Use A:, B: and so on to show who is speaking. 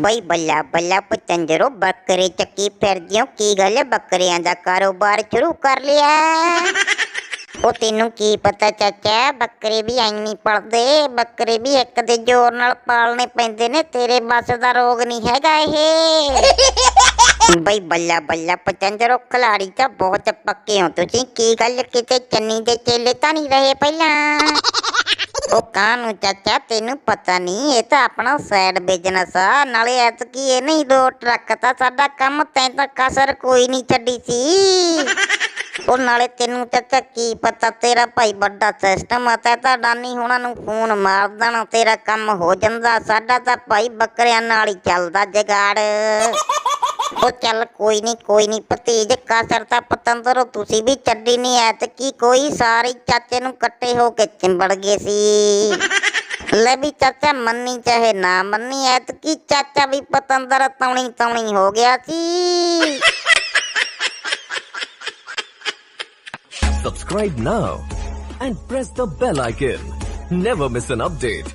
A: ਬਈ ਬੱਲਾ ਬੱਲਾ ਪਤੰਜਰੋ, ਬੱਕਰੇ ਚੱਕੀ ਫਿਰਦਿਓ ਕੀ ਗੱਲ? ਹੈ ਬੱਕਰਿਆਂ ਦਾ ਕਾਰੋਬਾਰ ਸ਼ੁਰੂ ਕਰ ਲਿਆ। ਉਹ ਤੈਨੂੰ ਕੀ ਪਤਾ ਚਾਚਾ, ਬੱਕਰੇ ਵੀ ਐਂ ਨਹੀਂ ਪਲਦੇ। ਬੱਕਰੇ ਵੀ ਇੱਕ ਦੇ ਜ਼ੋਰ ਨਾਲ ਪਾਲਣੇ ਪੈਂਦੇ ਨੇ, ਤੇਰੇ ਬਸ ਦਾ ਰੋਗ ਨਹੀਂ ਹੈਗਾ ਇਹ। ਬਈ ਬੱਲਾ ਬੱਲਾ ਪਤੰਜਰੋ ਖਿਲਾੜੀ ਤਾਂ ਬਹੁਤ ਪੱਕੇ ਹੋ ਤੁਸੀਂ। ਕੀ ਗੱਲ ਕਿਤੇ ਚੰਨੀ ਦੇ ਚੇਲੇ ਤਾਂ ਨਹੀਂ ਰਹੇ ਪਹਿਲਾਂ? ਉਹ ਕਾਹਨੂੰ ਚਾਚਾ ਤੈਨੂੰ ਪਤਾ ਨਹੀਂ, ਇਹ ਤਾਂ ਆਪਣਾ ਸਾਈਡ ਬਿਜ਼ਨਸ ਆ। ਨਾਲੇ ਐਤ ਕੀ ਇਹ ਨਹੀਂ ਦੋ ਟਰੱਕ ਤਾਂ ਸਾਡਾ ਕੰਮ ਤੈਂ ਤਾਂ ਕਸਰ ਕੋਈ ਨਹੀਂ ਛੱਡੀ ਸੀ। ਉਹ ਨਾਲੇ ਤੈਨੂੰ ਚਾਚਾ ਕੀ ਪਤਾ, ਤੇਰਾ ਭਾਈ ਵੱਡਾ ਸਿਸਟਮ ਆ, ਤੈਂ ਤਾਂ ਡਾਨੀ ਹੁਣਾਂ ਨੂੰ ਫੋਨ ਮਾਰ ਦੇਣਾ, ਤੇਰਾ ਕੰਮ ਹੋ ਜਾਂਦਾ। ਸਾਡਾ ਤਾਂ ਭਾਈ ਬੱਕਰਿਆਂ ਨਾਲ ਹੀ ਚੱਲਦਾ ਜਗਾੜ। ਉਹ ਚੱਲ ਕੋਈ ਨਹੀਂ ਕੋਈ ਨਹੀਂ ਭਤੀਜ ਕਾਸਰ ਤਾਂ ਪਤੰਦਰ ਤੁਸੀਂ ਵੀ ਛੱਡੀ ਨਹੀਂ ਐਤ ਕੀ ਕੋਈ ਸਾਰੇ ਚਾਚੇ ਨੂੰ ਇਕੱਠੇ ਹੋ ਕੇ ਚਿੰਬੜ ਗਏ ਸੀ ਲੈ ਵੀ ਚਾਚਾ ਮੰਨੀ ਚਾਹੇ ਨਾ ਮੰਨੀ ਐਤ ਕੀ ਚਾਚਾ ਵੀ ਪਤੰਦਰ ਤੌਣੀ ਤੌਣੀ ਹੋ ਗਿਆ ਸੀ
B: Subscribe now and press the bell icon. Never miss an update.